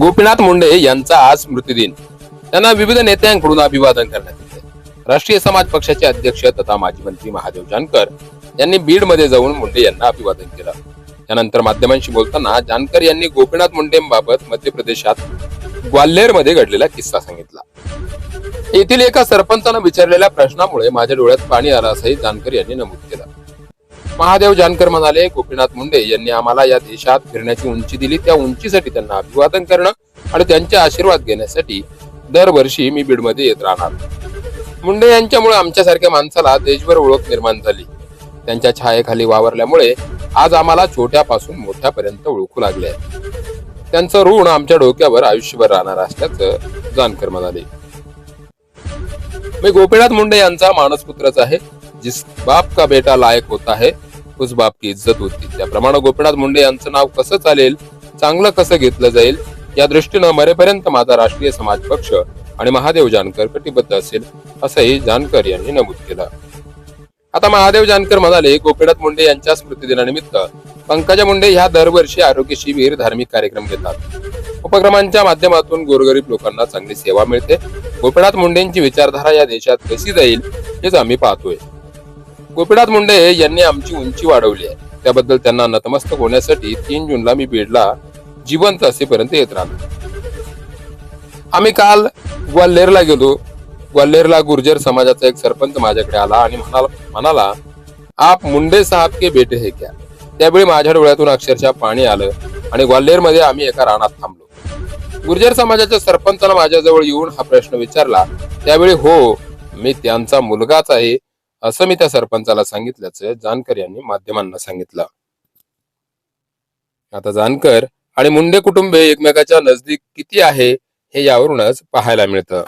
गोपीनाथ मुंडे यांचा आज स्मृतिदिन त्यांना विविध नेत्यांकडून अभिवादन करण्यात येते. राष्ट्रीय समाज पक्षाचे अध्यक्ष तथा माजी मंत्री महादेव जानकर यांनी बीडमध्ये जाऊन मुंडे यांना अभिवादन केलं. त्यानंतर माध्यमांशी बोलताना जानकर यांनी गोपीनाथ मुंडेंबाबत मध्य प्रदेशात ग्वाल्हेरमध्ये घडलेला किस्सा सांगितला. येथील एका सरपंचानं विचारलेल्या प्रश्नामुळे माझ्या डोळ्यात पाणी आलं असंही जानकर यांनी नमूद केलं. महादेव जानकर म्हणाले गोपीनाथ मुंडे यांनी आम्हाला या देशात फिरण्याची उंची दिली. त्या उंचीसाठी त्यांना अभिवादन करणं आणि त्यांचे आशीर्वाद घेण्यासाठी दरवर्षी मी बीडमध्ये येत राहणार. मुंडे यांच्यामुळे आमच्यासारख्या माणसाला देशभर ओळख निर्माण झाली. त्यांच्या छायेखाली वावरल्यामुळे आज आम्हाला छोट्यापासून मोठ्यापर्यंत ओळखू लागले. आहे त्यांचं ऋण आमच्या डोक्यावर आयुष्यभर राहणार असल्याचं जानकर म्हणाले. मी गोपीनाथ मुंडे यांचा मानसपुत्रच आहे. जिस बाप का बेटा लायक होता है उस बाप की इज्जत होती. त्याप्रमाणे गोपीनाथ मुंडे यांचं नाव कसं चालेल चांगलं कसं घेतलं जाईल या दृष्टीनं मरेपर्यंत माझा राष्ट्रीय समाज पक्ष आणि महादेव जानकर कटिबद्ध असेल असंही जानकर यांनी नमूद केलं. आता महादेव जानकर म्हणाले गोपीनाथ मुंडे यांच्या स्मृतिदिनानिमित्त पंकजा मुंडे ह्या दरवर्षी आरोग्य शिबिर धार्मिक कार्यक्रम घेतात. उपक्रमांच्या माध्यमातून गोरगरीब लोकांना चांगली सेवा मिळते. गोपीनाथ मुंडेंची विचारधारा या देशात कशी जाईल हेच आम्ही पाहतोय. गोपीनाथ मुंडे यांनी आमची उंची वाढवली आहे. त्याबद्दल त्यांना नतमस्तक होण्यासाठी तीन जूनला मी बीडला जिवंत असेपर्यंत येत राहतो आम्ही काल ग्वाल्हेरला गेलो. ग्वाल्हेरला गुर्जर समाजाचा एक सरपंच माझ्याकडे आला आणि म्हणाला म्हणाला आप मुंडे साहेब के बेटे हे क्या? त्यावेळी माझ्या डोळ्यातून अक्षरशः पाणी आलं आणि ग्वाल्हेरमध्ये आम्ही एका रानात थांबलो. गुर्जर समाजाच्या सरपंचाला माझ्याजवळ येऊन हा प्रश्न विचारला. त्यावेळी हो मी त्यांचा मुलगाच आहे. असं मी त्या सरपंचाला सांगितल्याचं जानकर यांनी माध्यमांना सांगितलं. आता जानकर आणि मुंडे कुटुंबे एकमेकाच्या नजदीक किती आहे हे यावरूनच पाहायला मिळतं.